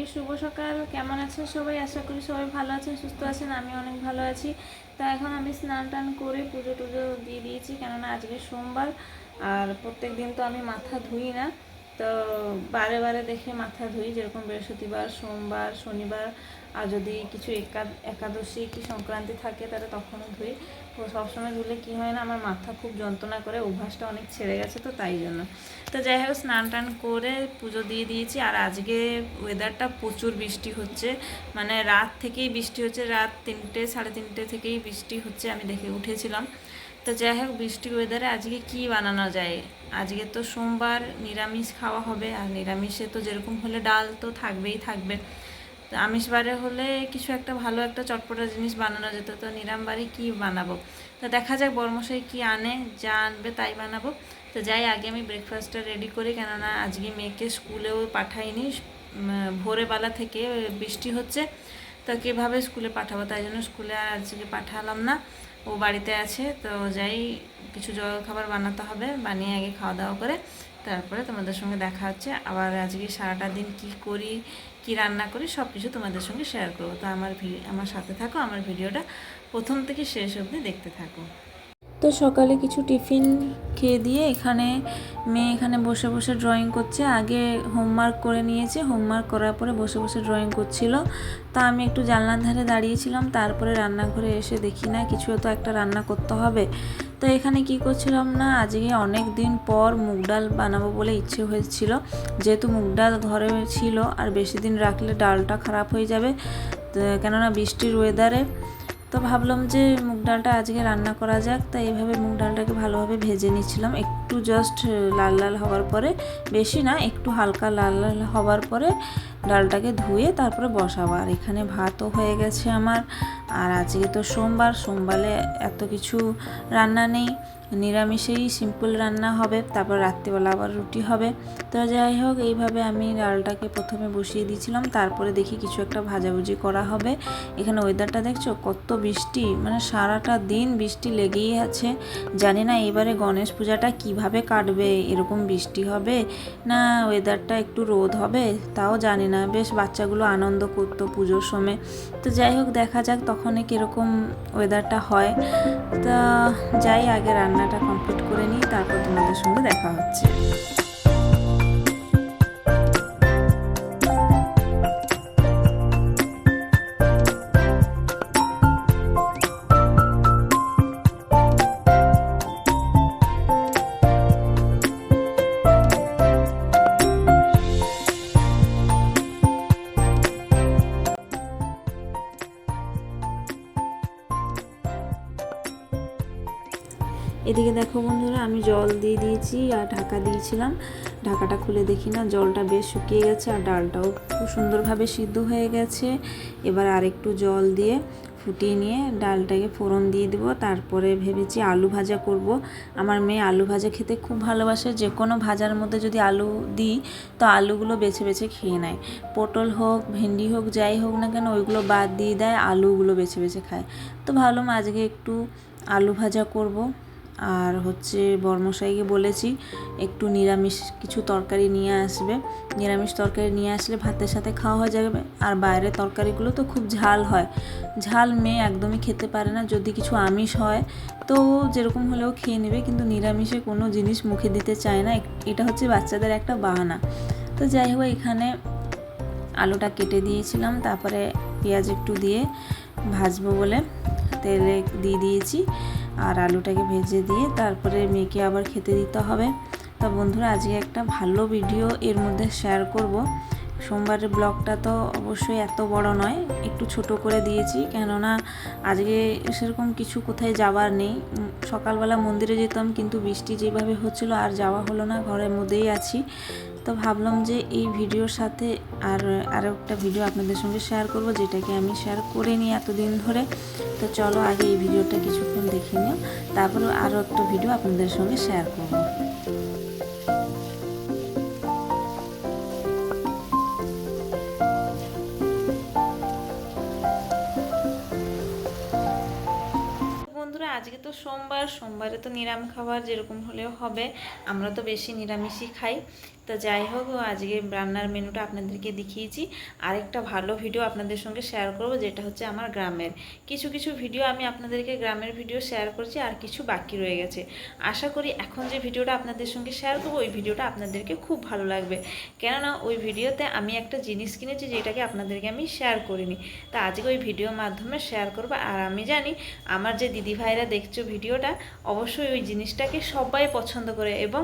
সবাইকে শুভ সকাল। কেমন আছেন সবাই? আশা করি সবাই ভালো আছেন, সুস্থ আছেন আমি অনেক ভালো আছি। তা এখন আমি স্নান টান করে পুজো টুজো দিয়ে দিয়েছি, কেননা আজকে সোমবার, আর প্রত্যেক দিন তো আমি মাথা ধুই না। তো বারে বারে দেখে মাথা ধুই, যেরকম বৃহস্পতিবার, সোমবার, শনিবার, আর যদি কিছু একা- একাদশী কি সংক্রান্তি থাকে, তাহলে তখনও ধুই। তো সবসময় ধুলে কি হয় না, আমার মাথা খুব যন্ত্রণা করে, অভ্যাসটা অনেক ছেড়ে গেছে তো তাই জন্য। তো যাই হোক, স্নান টান করে পুজো দিয়ে দিয়েছি, আর আজকে ওয়েদারটা প্রচুর বৃষ্টি হচ্ছে। মানে রাত থেকেই বৃষ্টি হচ্ছে, রাত তিনটে, সাড়ে তিনটে থেকেই বৃষ্টি হচ্ছে, আমি দেখে উঠেছিলাম। তো যাই হোক বৃষ্টির ওয়েদারে আজকে কি বানানো যায়? আজকে তো সোমবার নিরামিষ খাওয়া হবে, আর নিরামিষে তো যেরকম হলে ডাল তো থাকবেই থাকবে। তো আমিষ বারে হলে কিছু একটা ভালো একটা চটপটা জিনিস বানানো যেত, তো নিরাম বাড়ি কী বানাবো? তো দেখা যাক, বর্মশাই কি আনে, যা আনবে তাই বানাবো। তো যাই, আগে আমি ব্রেকফাস্টটা রেডি করি, কেননা আজকে মেয়েকে স্কুলেও পাঠাইনি। ভোরবেলা থেকে বৃষ্টি হচ্ছে, তো কীভাবে স্কুলে পাঠাবো? তাই জন্য স্কুলে আর আজকে পাঠালাম না। ও বাড়িতে আছে, তো যাই কিছু জল খাবার বানাতে হবে, বানিয়ে আগে খাওয়া দাওয়া করে তারপরে তোমাদের সঙ্গে দেখা হচ্ছে। আবার আজকে সারাটা দিন কি করি, কি রান্না করি সব কিছু তোমাদের সঙ্গে শেয়ার করব। তো আমার আমার সাথে থাকো, আমার ভিডিওটা প্রথম থেকে শেষ অবধি দেখতে থাকো। তো সকালে কিছু টিফিন খেয়ে দিয়ে এখানে মেয়ে এখানে বসে বসে ড্রয়িং করছে। আগে হোমওয়ার্ক করে নিয়েছে। হোমওয়ার্ক করার পরে বসে বসে ড্রয়িং করছিল। তা আমি একটু জানলার ধারে দাঁড়িয়েছিলাম। তারপরে রান্নাঘরে এসে দেখি, না, কিছু তো একটা রান্না করতে হবে। তো এখানে কি করছিলাম না, আজকে অনেক দিন পর মুগ ডাল বানাবো বলে ইচ্ছে হয়েছিল। যেহেতু মুগ ডাল ঘরে ছিল, আর বেশি দিন রাখলে ডালটা খারাপ হয়ে যাবে। কেননা বৃষ্টির ওয়েদারে তো ভাবলাম যে মুগ ডালটা আজকে রান্না করা যাক, তাই এইভাবে মুগ ডালটাকে ভালোভাবে ভেজে নিয়েছিলাম নিচ্ছিলাম একটু জাস্ট লাল লাল হওয়ার পরে, বেশি না, একটু হালকা লাল লাল হওয়ার পরে ডালটাকে ধুয়ে তারপরে বসাবো। আর এখানে ভাতও হয়ে গেছে আমার। আর আজকে তো সোমবার, সোমবারে এত কিছু রান্না নেই। নিরামিষেই সিম্পল রান্না হবে, তারপর রাত্রিবেলা আবার রুটি হবে। তো যাই হোক, এইভাবে আমি ডালটাকে প্রথমে বসিয়ে দিয়েছিলাম, তারপরে দেখি কিছু একটা ভাজাভুজি করা হবে। এখানে ওয়েদারটা দেখছ, কত বৃষ্টি মানে সারাটা দিন বৃষ্টি লেগেই আছে। জানি না এবারে গণেশ পূজাটা কীভাবে কাটবে? এরকম বৃষ্টি হবে? না ওয়েদারটা একটু রোদ হবে? তাও জানি না। বেশ, বাচ্চাগুলো আনন্দ করতো পুজোর সময়। তো যাই হোক, দেখা যাক তখনই কীরকম ওয়েদারটা হয়। তা, যাই, আগে রান্নাটা কমপ্লিট করে নিই, তারপর তোমাদের সঙ্গে দেখা হচ্ছে। এদিকে দেখো বন্ধুরা, আমি জল দিয়ে দিয়েছি আর ঢাকা দিয়েছিলাম। ঢাকাটা খুলে দেখি না, জলটা বেশ শুকিয়ে গেছে আর ডালটাও খুব সুন্দরভাবে সিদ্ধ হয়ে গেছে। এবার আরেকটু জল দিয়ে ফুটিয়ে নিয়ে ডালটাকে ফোড়ন দিয়ে দিব। তারপরে ভেবেছি আলু ভাজা করব। আমার মেয়ে আলু ভাজা খেতে খুব ভালোবাসে। যে কোনো ভাজার মধ্যে যদি আলু দিই, তো আলুগুলো বেছে বেছে খেয়ে নেয়। পটল হোক, ভেন্ডি হোক, যাই হোক না কেন, ওইগুলো বাদ দিয়ে দেয়, আলুগুলো বেছে বেছে খায়। তো ভাবলাম আজকে একটু আলু ভাজা করব। আর হচ্ছে বর্মশাইকে বলেছি, একটু নিরামিষ কিছু তরকারি নিয়ে আসবে। নিরামিষ তরকারি নিয়ে আসলে ভাতের সাথে খাওয়া হয়ে যাবে। আর বাইরের তরকারিগুলো তো খুব ঝাল হয়। ঝাল মেয়ে একদমই খেতে পারে না। যদি কিছু আমিষ হয়, তো যেরকম হলেও খেয়ে নেবে। কিন্তু নিরামিষে কোনো জিনিস মুখে দিতে চায় না। এটা হচ্ছে বাচ্চাদের একটা বাহানা। তো যাই হোক, এখানে আলুটা কেটে দিয়েছিলাম। তারপরে পেঁয়াজ একটু দিয়ে ভাজবো বলে তেলে দিয়ে দিয়েছি। আর আলুটাকে ভেজে দিয়ে তারপরে মেয়েকে আবার খেতে দিতে হবে। তা বন্ধুরা, আজকে একটা ভালো ভিডিও এর মধ্যে শেয়ার করব। সোমবারের ব্লগটা তো অবশ্যই এত বড় নয়, একটু ছোট করে দিয়েছি। কেননা, আজকে সেরকম কিছু কোথায় যাবার নেই। সকালবেলা মন্দিরে যেতাম, কিন্তু বৃষ্টি যেভাবে হচ্ছিল, আর যাওয়া হলো না, ঘরের মধ্যেই আছি। তো ভাবলাম যে এই ভিডিওর সাথে আর আরও একটা ভিডিও আপনাদের সঙ্গে শেয়ার করব, যেটাকে আমি শেয়ার করে নিই এতদিন ধরে। তো চলো আগে এই ভিডিওটা কিছুক্ষণ দেখে নিও তারপরে আরও একটা ভিডিও আপনাদের সঙ্গে শেয়ার করব। আজকে তো সোমবার, সোমবারে তো নিরাম খাবার যেরকম হলেও হবে, আমরা তো বেশি নিরামিষই খাই। তো যাই হোক, আজকে রান্নার মেনুটা আপনাদেরকে দেখিয়েছি। আরেকটা ভালো ভিডিও আপনাদের সঙ্গে শেয়ার করব, যেটা হচ্ছে আমার গ্রামের। কিছু কিছু ভিডিও আমি আপনাদেরকে গ্রামের ভিডিও শেয়ার করছি, আর কিছু বাকি রয়ে গেছে। আশা করি এখন যে ভিডিওটা আপনাদের সঙ্গে শেয়ার করব, ওই ভিডিওটা আপনাদেরকে খুব ভালো লাগবে। কেননা, ওই ভিডিওতে আমি একটা জিনিস কিনেছি, যেটাকে আপনাদেরকে আমি শেয়ার করিনি। তা আজকে ওই ভিডিওর মাধ্যমে শেয়ার করব, আর আমি জানি আমার যে দিদি ভাইরা দেখছ ভিডিওটা অবশ্যই ওই জিনিসটাকে সবাই পছন্দ করে, এবং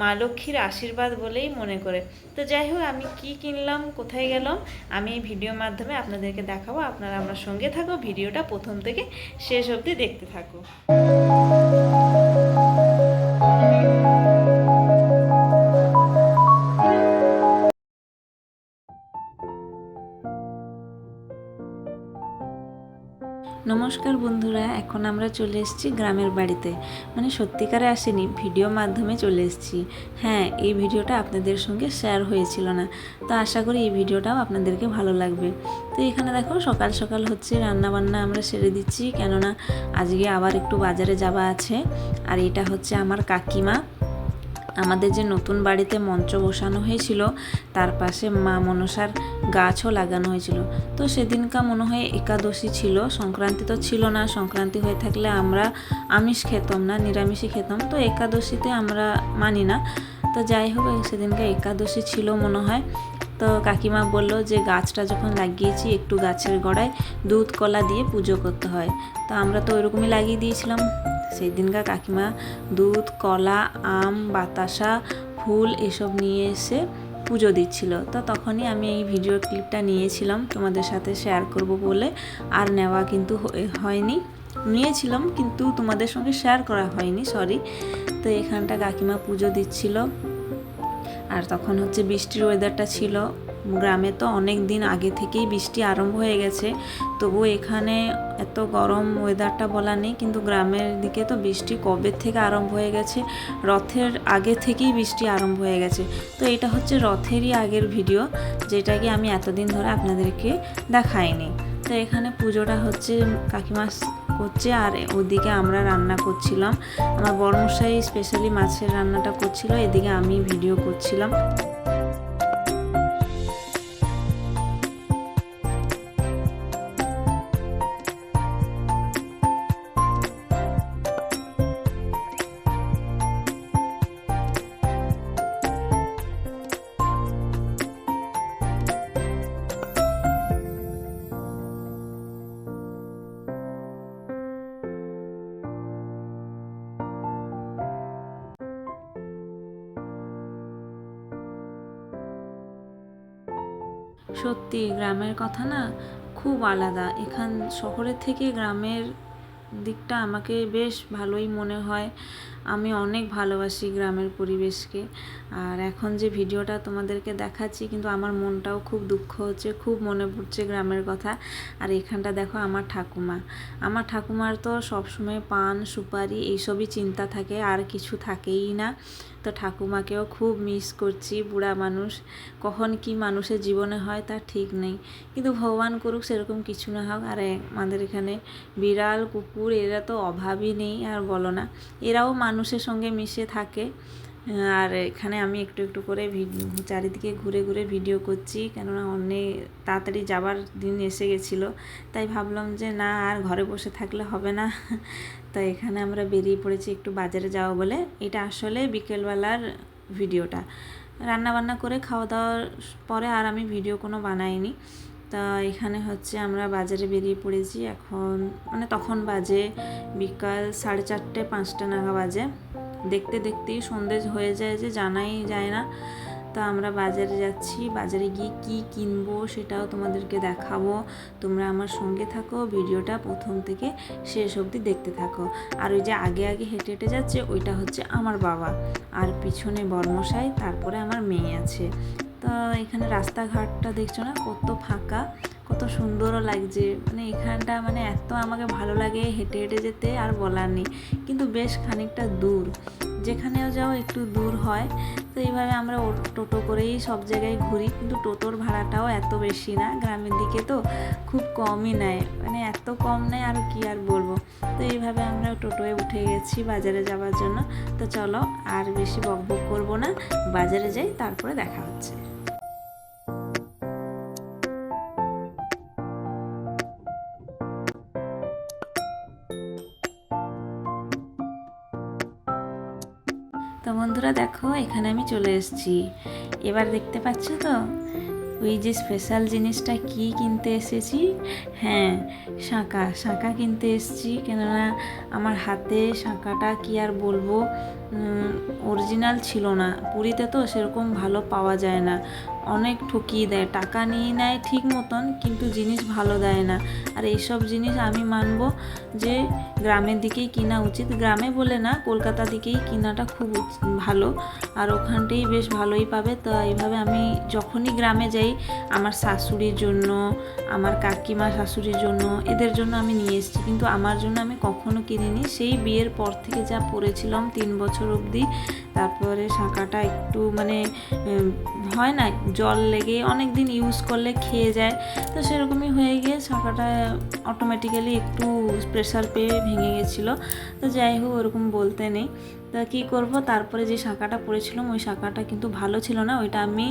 মা লক্ষ্মীর আশীর্বাদ বলেই মনে করে। তো যাই হোক, আমি কি কিনলাম, কোথায় গেলাম, আমি এই ভিডিওর মাধ্যমে আপনাদেরকে দেখাবো। আপনারা আমার সঙ্গে থাকো, ভিডিওটা প্রথম থেকে শেষ অবধি দেখতে থাকো। নমস্কার বন্ধুরা, এখন আমরা চলে এসেছি গ্রামের বাড়িতে। মানে সত্যিকারে আসেনি, ভিডিও মাধ্যমে চলে এসেছি। হ্যাঁ এই ভিডিওটা আপনাদের সঙ্গে শেয়ার হয়েছিল না। তো আশা করি এই ভিডিওটাও আপনাদেরকে ভালো লাগবে। তো এখানে দেখো, সকাল সকাল হচ্ছে রান্না বান্না আমরা সেরে দিচ্ছি। কেননা আজকে আবার একটু বাজারে যাওয়া আছে। আর এটা হচ্ছে আমার কাকিমা। আমাদের যে নতুন বাড়িতে মঞ্চ বসানো হয়েছিল, তার পাশে মা মনসার গাছও লাগানো হয়েছিল। তো সেদিনকা মনে হয় একাদশী ছিল, সংক্রান্তি তো ছিল না। সংক্রান্তি হয়ে থাকলে আমরা আমিষ খেতাম না, নিরামিষই খেতাম। তো একাদশীতে আমরা মানি না। তো যাই হোক, সেদিনকে একাদশী ছিল মনে হয়। তো কাকিমা বলল যে গাছটা যখন লাগিয়েছি, একটু গাছের গোড়ায় দুধ কলা দিয়ে পুজো করতে হয়। তো আমরা তো ওইরকমই লাগিয়ে দিয়েছিলাম। সেই দিনকার কাকিমা দুধ, কলা, আম, বাতাসা, ফুল এসব নিয়ে এসে পুজো দিচ্ছিল। তো তখনই আমি এই ভিডিও ক্লিপটা নিয়েছিলাম, তোমাদের সাথে শেয়ার করব বলে। আর নেওয়া কিন্তু হয়নি। নিয়েছিলাম, কিন্তু তোমাদের সঙ্গে শেয়ার করা হয়নি সরি তো এখানটা কাকিমা পুজো দিচ্ছিল। আর তখন হচ্ছে বৃষ্টির ওয়েদারটা ছিল। গ্রামে তো অনেক দিন আগে থেকেই বৃষ্টি আরম্ভ হয়ে গেছে। তবু এখানে এত গরম ওয়েদারটা বলা নেই, কিন্তু গ্রামের দিকে তো বৃষ্টি কবে থেকে আরম্ভ হয়ে গেছে? রথের আগে থেকেই বৃষ্টি আরম্ভ হয়ে গেছে। তো এটা হচ্ছে রথেরই আগের ভিডিও যেটাকে আমি এতদিন ধরে আপনাদেরকে দেখাইনি। তো এখানে পুজোটা হচ্ছে কাকিমা করছে, আর ওদিকে আমরা রান্না করছিলাম। আমার বড়মশাই স্পেশালি মাছের রান্নাটা করছিল, এদিকে আমি ভিডিও করছিলাম। সত্যি গ্রামের কথা না, খুব আলাদা। এখান শহরের থেকে গ্রামের দিকটা আমাকে বেশ ভালোই মনে হয়। আমি অনেক ভালোবাসি গ্রামের পরিবেশকে। আর এখন যে ভিডিওটা তোমাদেরকে দেখাচ্ছি, কিন্তু আমার মনটাও খুব দুঃখ হচ্ছে, খুব মনে পড়ছে গ্রামের কথা। আর এখানটা দেখো আমার ঠাকুমা। আমার ঠাকুমার তো সবসময় পান, সুপারি এইসবই চিন্তা থাকে, আর কিছু থাকেই না। তো ঠাকুমাকেও খুব মিস করছি, বুড়া মানুষ। কখন কি মানুষের জীবনে হয় তা ঠিক নেই। কিন্তু ভগবান করুক, সেরকম কিছু না হোক। আর আমাদের এখানে বিড়াল, কুকুর, এরা তো অভাবই নেই, আর বলো না। এরাও মানুষের সঙ্গে মিশে থাকে। আর এখানে আমি একটু একটু করে চারিদিকে ঘুরে ঘুরে ভিডিও করছি, কেননা অনেক তাড়াতাড়ি যাবার দিন এসে গেছিল। তাই ভাবলাম যে না, আর ঘরে বসে থাকলে হবে না। তাই এখানে আমরা বেরিয়ে পড়েছি একটু বাজারে যাওয়া বলে। এটা আসলে বিকেলবেলার ভিডিওটা। রান্না বান্না করে খাওয়া দাওয়ার পরে আর আমি ভিডিও কোনো বানাইনি। তা এখানে হচ্ছে আমরা বাজারে বেরিয়ে পড়েছি। এখন মানে তখন বাজে বিকাল সাড়ে চারটে, পাঁচটা নাগা বাজে। দেখতে দেখতেই সন্ধে হয়ে যায় যে জানাই যায় না। তা আমরা বাজারে যাচ্ছি। বাজারে গিয়ে কি কিনবো সেটাও তোমাদেরকে দেখাবো। তোমরা আমার সঙ্গে থাকো, ভিডিওটা প্রথম থেকে শেষ অবধি দেখতে থাকো। আর ওই যে আগে আগে হেঁটে হেঁটে যাচ্ছে, ওইটা হচ্ছে আমার বাবা। আর পিছনে বর্মশাই, তারপরে আমার মেয়ে আছে। তো এখানে রাস্তাঘাটটা দেখছ না? কত ফাঁকা, কত সুন্দরও লাগছে। মানে এখানটা মানে এত আমাকে ভালো লাগে হেঁটে হেঁটে যেতে আর বলার নেই। কিন্তু বেশ খানিকটা দূর। যেখানেও যাও একটু দূর হয়। তো এইভাবে আমরা টোটো করেই সব জায়গায় ঘুরি। কিন্তু টোটোর ভাড়াটাও এত বেশি না। গ্রামের দিকে তো খুব কমই নেয়। মানে এত কম নেয়, আর কি আর বলব? তো এইভাবে আমরা টোটোয় উঠে গেছি বাজারে যাওয়ার জন্য। তো চলো আর বেশি বকবক করব না। বাজারে যাই, তারপরে দেখা হচ্ছে। তো বন্ধুরা দেখো, এখানে আমি চলে এসেছি। এবার দেখতে পাচ্ছ তো? ওই যে স্পেশাল জিনিসটা কি কিনতে এসেছি? হ্যাঁ শাঁকা শাঁকা কিনতে এসেছি, কেননা আমার হাতে শাঁকাটা কি আর বলব? অরিজিনাল ছিল না। পুরীতে তো সেরকম ভালো পাওয়া যায় না। অনেক ঠকিয়ে দেয়, টাকা নিয়ে নেয় ঠিক মতন, কিন্তু জিনিস ভালো দেয় না। আর এইসব জিনিস আমি মানব যে গ্রামের দিকেই কিনা উচিত। গ্রামে বলে না, কলকাতা দিকেই কিনাটা খুব ভালো। আর ওখানটাই বেশ ভালোই পাবে। তো এইভাবে আমি যখনই গ্রামে যাই, আমার শাশুড়ির জন্য, আমার কাকিমা শাশুড়ির জন্য, এদের জন্য আমি নিয়ে এসেছি। কিন্তু আমার জন্য আমি কখনো কিনিনি। সেই বিয়ের পর থেকে যা পরেছিলাম তিন বছর অবধি, তারপরে শাঁখাটা একটু মানে হয় না জল লেগে অনেক দিন ইউজ করলে খেয়ে যায়। তো সেরকমই হয়ে গিয়ে ছাকাটা অটোমেটিক্যালি একটু প্রেশার পেয়ে ভেঙে গেছিল। তো যাই হোক, ওরকম বলতে নেই। তা কী করব? তারপরে যে শাঁখাটা পরেছিলাম ওই শাঁখাটা কিন্তু ভালো ছিল না। ওইটা আমি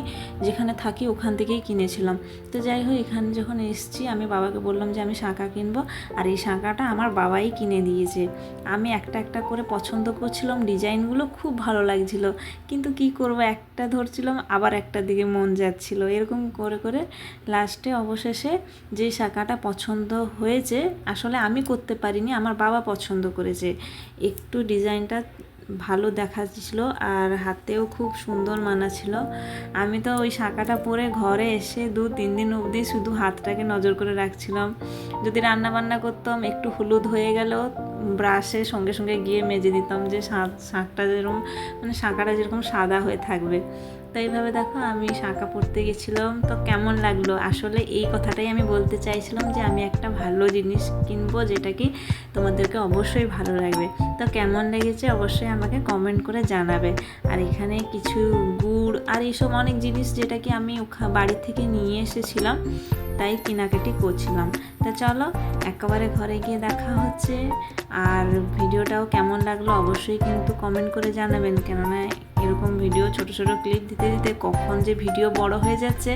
যেখানে থাকি ওখান থেকেই কিনেছিলাম। তো যাই হোক, এখানে যখন এসেছি, আমি বাবাকে বললাম যে আমি শাঁখা কিনবো। আর এই শাঁখাটা আমার বাবাই কিনে দিয়েছে। আমি একটা একটা করে পছন্দ করছিলাম, ডিজাইনগুলো খুব ভালো লাগছিল। কিন্তু কি করব? একটা ধরছিলাম, আবার একটা দিকে মন যাচ্ছিল। এরকম করে করে লাস্টে অবশেষে যে শাঁখাটা পছন্দ হয়েছে, আসলে আমি করতে পারিনি, আমার বাবা পছন্দ করেছে। একটু ডিজাইনটা ভালো দেখাচ্ছিল আর হাতেও খুব সুন্দর মানাছিল আমি তো ওই শাঁকাটা পরে ঘরে এসে দু তিন দিন অবধি শুধু হাতটাকে নজর করে রাখছিলাম। যদি রান্না বান্না করতাম, একটু হলুদ হয়ে গেল, ব্রাশে সঙ্গে সঙ্গে গিয়ে মেজে দিতাম যে শাঁকটা যেরকম মানে শাঁকাটা যেরকম সাদা হয়ে থাকবে। তো এইভাবে দেখো আমি শাঁখা পড়তে গেছিলাম। তো কেমন লাগল? আসলে এই কথাটাই আমি বলতে চাইছিলাম যে আমি একটা ভালো জিনিস কিনবো যেটা কি তোমাদেরকে অবশ্যই ভালো লাগবে। তো কেমন লেগেছে অবশ্যই আমাকে কমেন্ট করে জানাবে। আর এখানে কিছু গুড় আর এইসব অনেক জিনিস যেটা কি আমি বাড়ি থেকে নিয়ে এসেছিলাম, তাই কেনাকাটি করছিলাম। তা চলো, একেবারে ঘরে গিয়ে দেখা হচ্ছে। আর ভিডিওটাও কেমন লাগল অবশ্যই কিন্তু কমেন্ট করে জানাবেন। কেননা এরকম ভিডিও ছোট ছোট ক্লিপ দিতে দিতে কখন যে ভিডিও বড় হয়ে যাচ্ছে,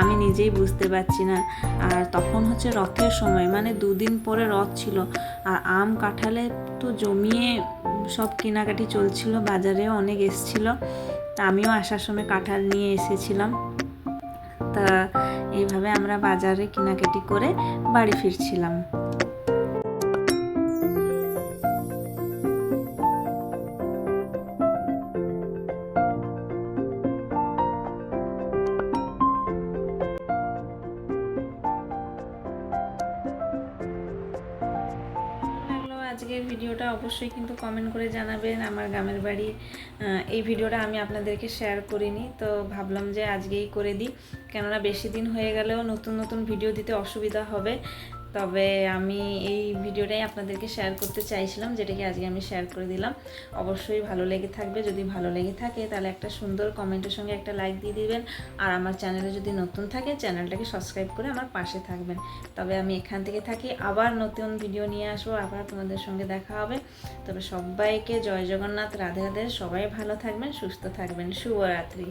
আমি নিজেই বুঝতে পারছি না। আর তখন হচ্ছে রথের সময় মানে দুদিন পরে রথ ছিল। আর আম কাঁঠালে তো জমিয়ে সব কেনাকাটি চলছিল বাজারেও অনেক এসছিল। তা আমিও আসার সময় কাঁঠাল নিয়ে এসেছিলাম। তা এইভাবে আমরা বাজারে কেনাকাটি করে বাড়ি ফিরছিলাম। অবশ্যই কিন্তু কমেন্ট করে জানাবেন আমার গ্রামের বাড়ি এই ভিডিওটা আমি আপনাদেরকে শেয়ার করিনি। তো ভাবলাম যে আজকেই করে দিই। কেননা বেশি দিন হয়ে গেলেও নতুন নতুন ভিডিও দিতে অসুবিধা হবে। তবে আমি এই ভিডিওটাই আপনাদেরকে শেয়ার করতে চাইছিলাম, যেটাকে আজকে আমি শেয়ার করে দিলাম। অবশ্যই ভালো লেগে থাকবে। যদি ভালো লেগে থাকে, তাহলে একটা সুন্দর কমেন্টের সঙ্গে একটা লাইক দিয়ে দিবেন। আর আমার চ্যানেলে যদি নতুন থাকে চ্যানেলটাকে সাবস্ক্রাইব করে আমার পাশে থাকবেন। তবে আমি এখান থেকে থাকি, আবার নতুন ভিডিও নিয়ে আসব। আবার তোমাদের সঙ্গে দেখা হবে। তবে সবাইকে জয় জগন্নাথ, রাধে রাধে। সবাই ভালো থাকবেন, সুস্থ থাকবেন। শুভরাত্রি।